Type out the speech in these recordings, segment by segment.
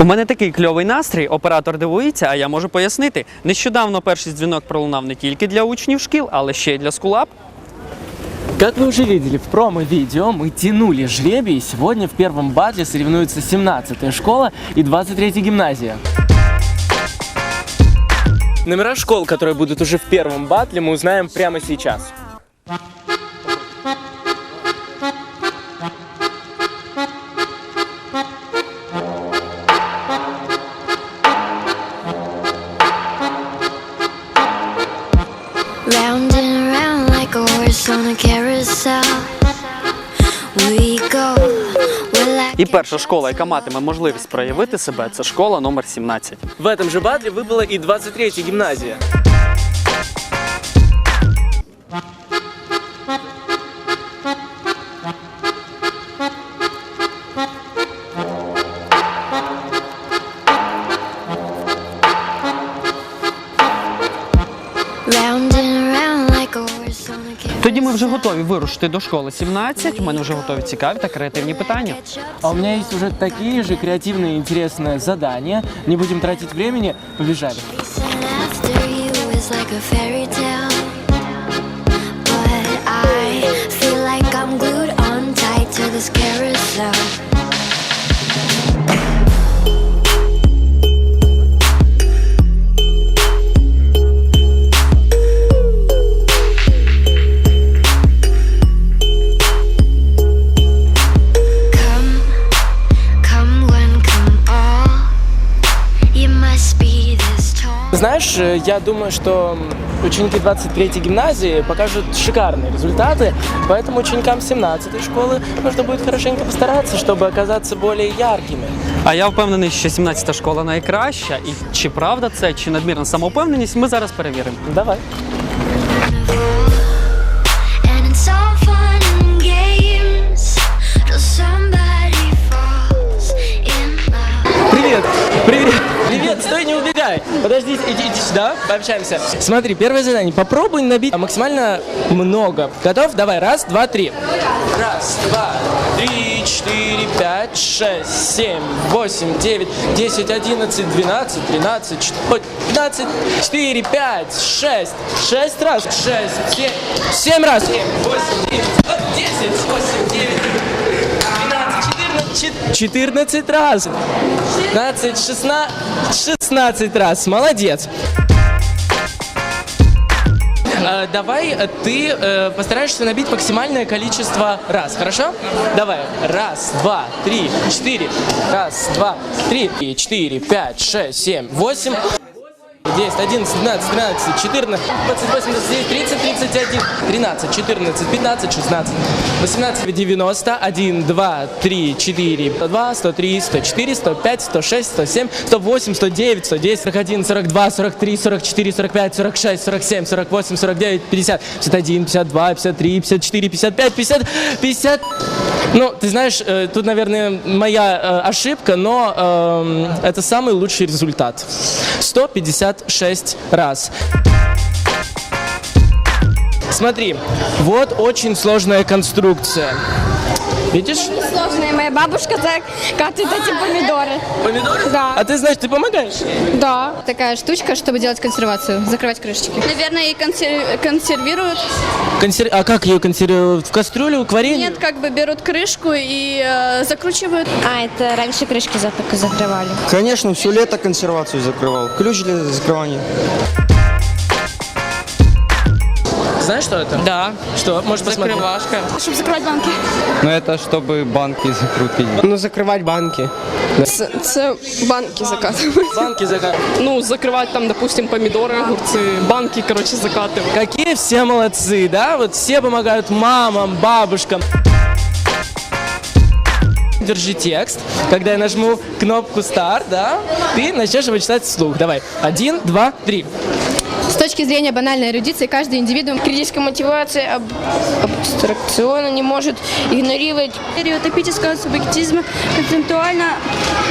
У мене такий кльовий настрій, оператор дивується, а я можу пояснити. Нещодавно перший дзвінок пролунав не тільки для учнів шкіл, але ще й для скулап. Как вы уже видели в промо-видео, мы тянули жребий, и сегодня в первом батле соревнуются 17-я школа и 23-я гимназия. Номера школ, которые будут уже в первом батле, мы узнаем прямо сейчас. І перша школа, яка матиме можливість проявити себе, це школа номер 17. В этом же батле выбыла и 23-я гимназия. Ми вже готові вирушити до школи 17. У мене вже готові цікаві та креативні питання. А у меня есть уже такие же креативные и интересные задания. Не будем тратить времени, побежали. Chasing after you is like a fairy tale. But I feel like I'm glued on tight to this carousel. Знаешь, э, я думаю, что ученики 23-й гимназии покажут шикарные результаты, поэтому ученикам 17-й школы нужно будет хорошенько постараться, чтобы оказаться более яркими. А я впевнений, що 17 школа найкраща. І чи правда це, чи надмірна самовпевненість, ми зараз перевіримо. Давай. And it's all fun and games till somebody falls in love. Привет! Привет! Привет! Стой, Убегай! Подожди, иди, иди сюда, пообщаемся. Смотри, первое задание. Попробуй набить максимально много. Готов? Давай, раз, два, три. Раз, два, три, четыре, пять, шесть, семь, восемь, девять, десять, одиннадцать, двенадцать, тринадцать, пятнадцать, четыре, пять, шесть. Шесть раз. Шесть, семь, семь раз. Семь, восемь, девять, десять, восемь, девять, 12, 14, 14 раз. 15, 16, 16 раз. Молодец. Э, Давай э, ты э, постараешься набить максимальное количество раз, хорошо? Давай. Раз, два, три, четыре. Раз, два, три, четыре, пять, шесть, семь, восемь. 10, 11, 12, 13, 14, 28, 29, 30, 31, 13, 14, 15, 16, 18, 90, 1, 2, 3, 4, 102, 103, 104, 105, 106, 107, 108, 109, 110, 41, 42, 43, 44, 45, 46, 47, 48, 49, 50, 51, 52, 53, 54, 55, 50, 50. Ну, ты знаешь, э, тут, наверное, моя э, ошибка, но эм, это самый лучший результат. 156 раз. Смотри, вот очень сложная конструкция. Видишь? Сложная моя бабушка так катает эти помидоры. Помидоры? Да. А ты знаешь, ты помогаешь? Да. Такая штучка, чтобы делать консервацию, закрывать крышечки. Наверное, и консер- консервируют. Консер... А как ее консервируют? В кастрюлю, к варенью? Нет, как бы берут крышку и э, закручивают. А, это раньше крышки так закрывали. Конечно, все лето консервацию закрывал. Ключ для закрывания. Знаешь, что это? Да, Что? Можешь посмотреть? закрывашка. Чтобы закрывать банки. Но это чтобы банки закрутить. Ну, закривати банки. Це, це банки закатывают. Банки закат. Ну, закрывать там, допустим, помидоры, огурцы, банки, короче, закатывать. Какие все молодцы, да? Вот все помогают мамам, бабушкам. Держи текст. Когда я нажму кнопку старт, да, ты начнешь его читать вслух. Давай. Один, два, три. С точки зрения банальной эрудиции, каждый индивидуум Критическая мотивация аб- абстракционно не может игнорировать стереотипического субъектизма концептуально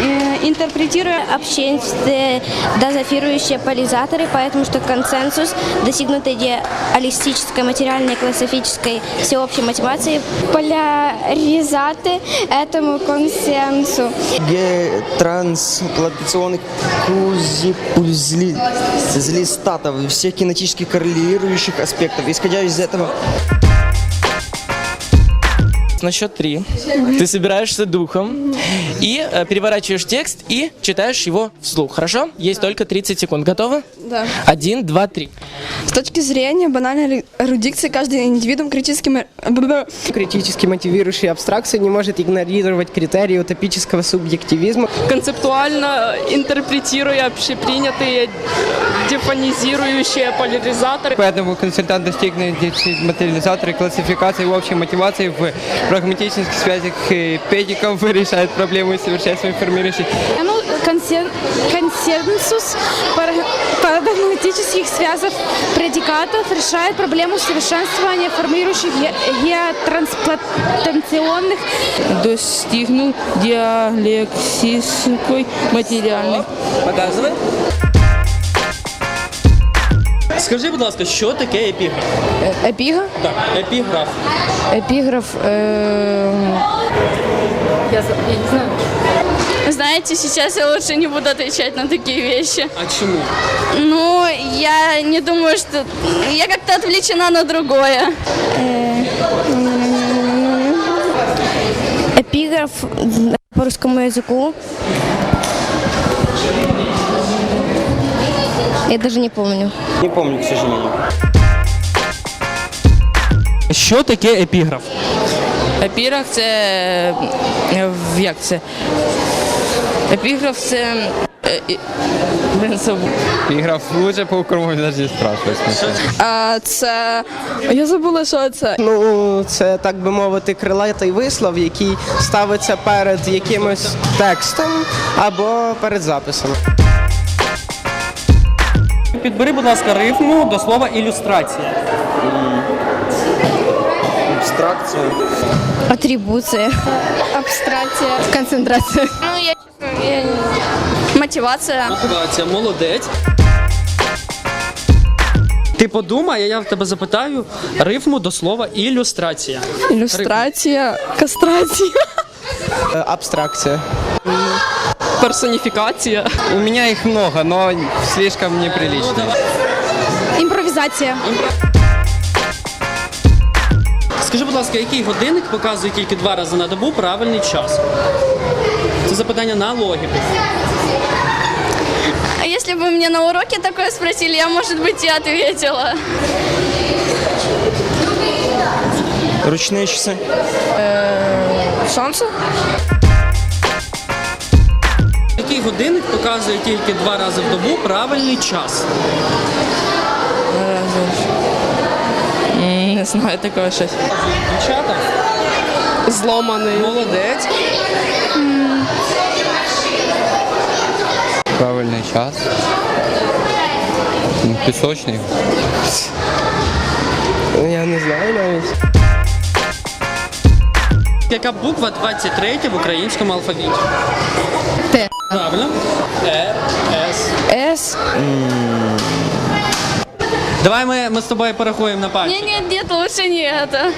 э, интерпретируя общественные дозафирующие поляризаторы, поэтому что консенсус, достигнутый идеалистической, материальной, классифической, всеобщей мотивации, поляризаты этому консенсусу. Ге трансплантационных кузипульзлистатов, всех кинетически коррелирующих аспектов. Исходя из этого, На счет три ты собираешься духом и э, переворачиваешь текст и читаешь его вслух. Хорошо? Есть только 30 секунд. Готовы? Да. Один, два, три. С точки зрения банальной эрудикции, каждый индивидуум критически... Критически мотивирующая абстракция не может игнорировать критерии утопического субъективизма. Концептуально интерпретируя общепринятые дефонизирующие поляризаторы. Поэтому консультант достигнет материализатора классификации общей мотивации в прагматических связях э, педиков решает проблему совершенствования формирующих Ну, консенсус парадигматических связок предикатов решает проблему совершенствования формирующих геотрансплантационных достигнул диалексической материальной. Показывай. Скажи, будь ласка, що таке епіграф? Эпига? Так, епіграф. Эпиграф... э, Знаете, сейчас я лучше не буду отвечать на такие вещи. А чому? Ну, я не думаю, что... Я как-то отвлечена на другое. эпиграф по русскому языку. Я даже не помню. не помню, к сожалению. Що таке епіграф? Епіграф це. е, в- Як це? Епіграф це. е, і- Блін, забув. Игра лучше по кругу даже спрашивать. А, це... Я забула, що це. Ну, це так би мовити, крилатий вислов, який ставиться перед якимось текстом або перед записом. Підбери, будь ласка, рифму до слова ілюстрація. Абстракция. Атрибуция. Абстракция. Концентрация. Ну, я, честно, я не- Мотивация. Мотивація, молодець. Ти подумай, а я в тебе запитаю рифму до слова ілюстрація. Ілюстрація, кастрація. Э, Абстракция Персоніфікація. У меня их много, но слишком неприлично. Импровизация. Скажи, будь ласка, який годинник показує тільки два рази на добу правильний час? Це запитання на логіку. А если бы мне на уроке такое спросили, я, может быть, и ответила. Ручные часы. Сонце? Який годинник показує тільки два рази в добу правильний час? Не знаю такого щось. Дівчата, Зломаний. молодець. Правильный час. Песочный. Я не знаю навіть. Яка буква 23 в українському алфавіті? Т. Правильно. Е, С. С. Давай ми, ми з тобою порахуємо на пальці. Нет, нет, нет, лучше не это.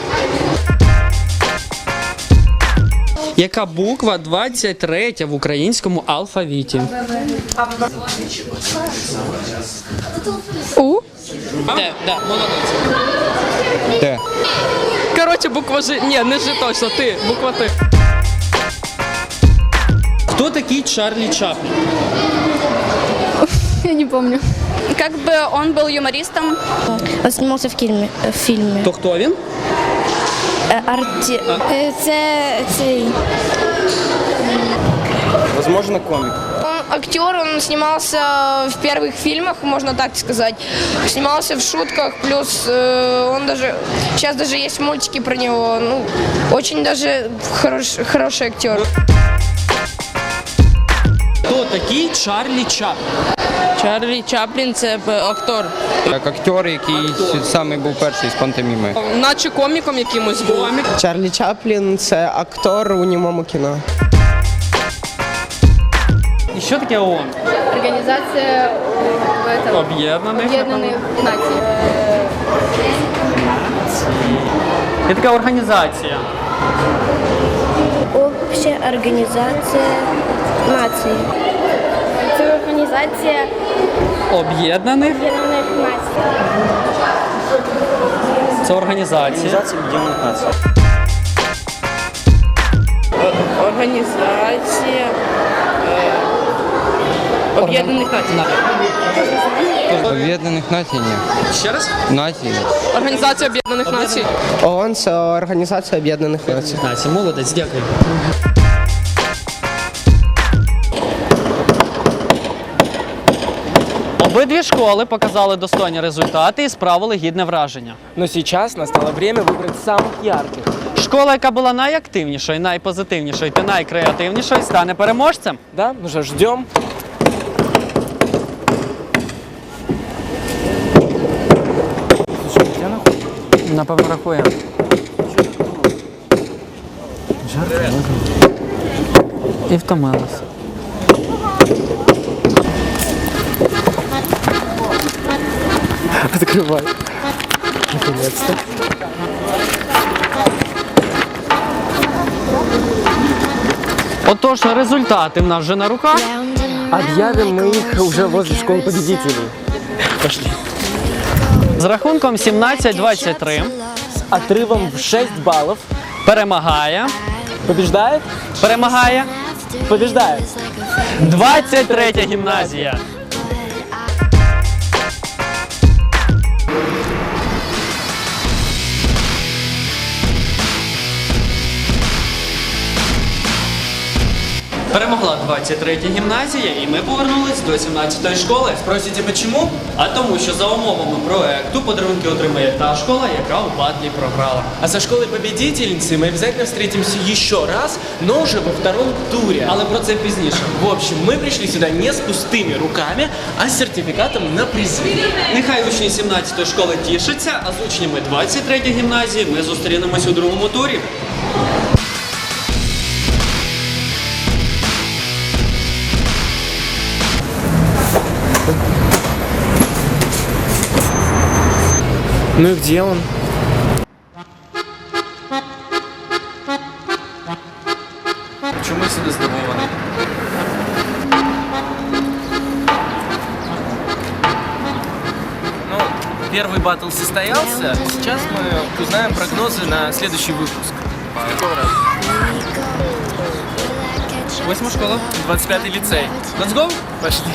Яка буква 23 в українському алфавіті? У. Т, да, молодець. Т. Коротше, буква Ж. Ні, не Ж точно, ти, буква Ти. Хто такий Чарлі Чаплін? Я не помню. Как бы он был юмористом. Он снимался в фильме. В фильме. То хто він? Е, Арті... Е, Це цей. Возможно, комик. Он актер, он снимался в первых фильмах, можно так сказать. Снимался в шутках, плюс э, он даже сейчас даже есть мультики про него. Ну, очень даже хорош, хороший актер. Хто такий Чарлі Чаплін? Чарлі Чаплін це б, актор. Як актер, який саме був перший з пантоміми. Наче коміком якимось був. Чарлі Чаплін це актор у німому кіно. Що таке ООН? Организация этого, Об'єднаних. Объединенных Наций. Є така організація. Общая организация наций. Це організація Об'єднаних. Об'єднаних Націй. Це організація. Объединенных Наций. Організація е, Об'єднаних Націй. Об'єднаних націй ні. Ще раз? Націй. Організація Об'єднаних Націй. ООН – це Організація Об'єднаних Націй. Нація, молодець, дякую. Обидві школи показали достойні результати і справили гідне враження. Но сейчас настало время выбрать самых ярких. Школа, яка була найактивнішою, найпозитивнішою та найкреативнішою, стане переможцем. Да? Ну что, ждем. Напевно, рахуємо. І втомилась. Открывай. Наконец-то. Отож, результати в нас вже на руках. Объявим мы их уже возле школы победителей. Пошли. З рахунком 17-23 Отрывом в 6 баллов. перемагає. Побеждает? Перемагає Побеждает. 23 гімназія. Перемогла 23 гімназія, і ми повернулись до 17-ї школи. Спросите, почему? А тому, що за умовами проекту подарунки отримає та школа, яка у батлі програла. А со школой победительницы мы обязательно встретимся еще раз, но уже во втором туре. Але про це пізніше. В общем, мы пришли сюда не с пустыми руками, а с сертификатом на призы. Нехай учні 17-ї школи тішаться, а з учнями 23-ї гімназії ми зустрінемось у другому турі. Ну и где он? Чому сюди здивований? Ну, первый батл состоялся. Сейчас мы узнаем прогнозы на следующий выпуск. Какого раза? Восьма школа. 25-й лицей. Let's go! Пошли.